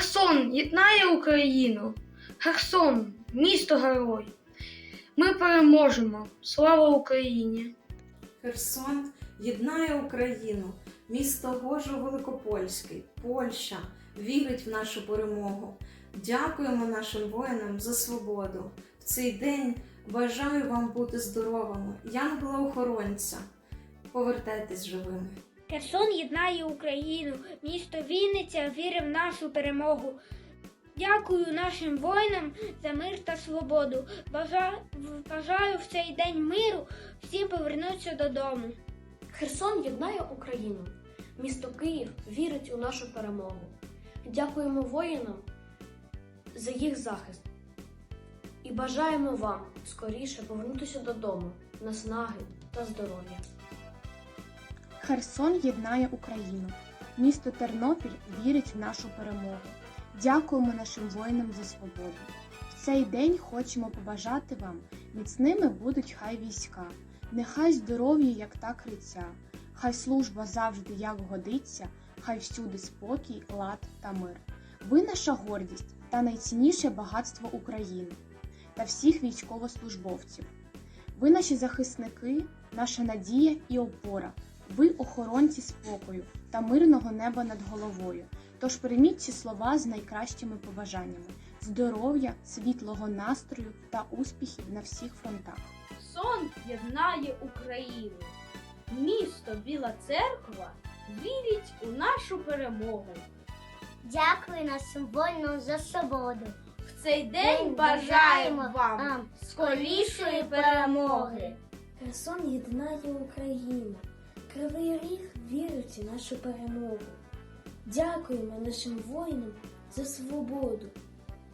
Херсон єднає Україну. Херсон, місто герой. Ми переможемо. Слава Україні! Херсон єднає Україну, місто Гожо Великопольський, Польща вірить в нашу перемогу. Дякуємо нашим воїнам за свободу. В цей день бажаю вам бути здоровими. Янгола-охоронця. Повертайтесь живими. Херсон єднає Україну, місто Вінниця вірить в нашу перемогу. Дякую нашим воїнам за мир та свободу. Бажаю, бажаю в цей день миру всім повернутися додому. Херсон єднає Україну. Місто Київ вірить у нашу перемогу. Дякуємо воїнам за їх захист. І бажаємо вам скоріше повернутися додому, наснаги та здоров'я. Херсон єднає Україну. Місто Тернопіль вірить в нашу перемогу. Дякуємо нашим воїнам за свободу. В цей день хочемо побажати вам міцними будуть хай війська, нехай здоров'я, як та криця, хай служба завжди як годиться, хай всюди спокій, лад та мир. Ви наша гордість та найцінніше багатство України та всіх військовослужбовців. Ви наші захисники, наша надія і опора. Ви охоронці спокою та мирного неба над головою. Тож прийміть ці слова з найкращими побажаннями: здоров'я, світлого настрою та успіхів на всіх фронтах. Сон єднає Україну. Місто Біла Церква вірить у нашу перемогу. Дякую нашим воїнам за свободу. В цей день бажаємо вам скорішої перемоги. Херсон єднає Україну. Кривий Ріг вірить у нашу перемогу. Дякуємо нашим воїнам за свободу.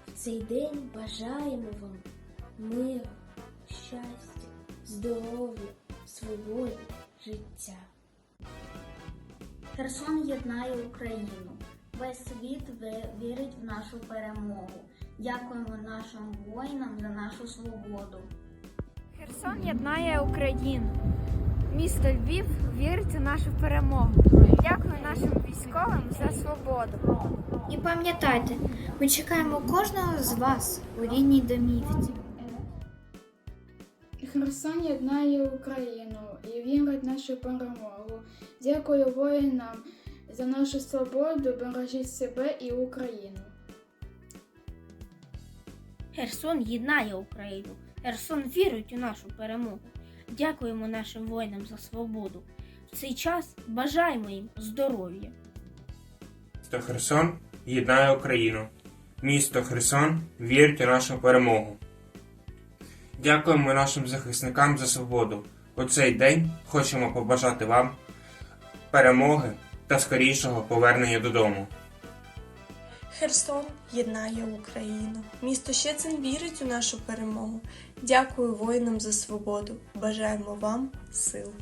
В цей день бажаємо вам миру, щастя, здоров'я, свободи, життя. Херсон єднає Україну. Весь світ вірить в нашу перемогу. Дякуємо нашим воїнам за нашу свободу. Херсон єднає Україну. Місто Львів вірить у нашу перемогу. Дякую нашим військовим за свободу. І пам'ятайте, ми чекаємо кожного з вас у рідній домівці. Херсон єднає Україну і вірить в нашу перемогу. Дякую воїнам за нашу свободу, бережіть себе і Україну. Херсон єднає Україну. Херсон вірить у нашу перемогу. Дякуємо нашим воїнам за свободу. В цей час бажаємо їм здоров'я. Місто Херсон єднає Україну. Місто Херсон вірить у нашу перемогу. Дякуємо нашим захисникам за свободу. У цей день хочемо побажати вам перемоги та скорішого повернення додому. Херсон єднає Україну. Місто Щецин вірить у нашу перемогу. Дякую воїнам за свободу. Бажаємо вам сил.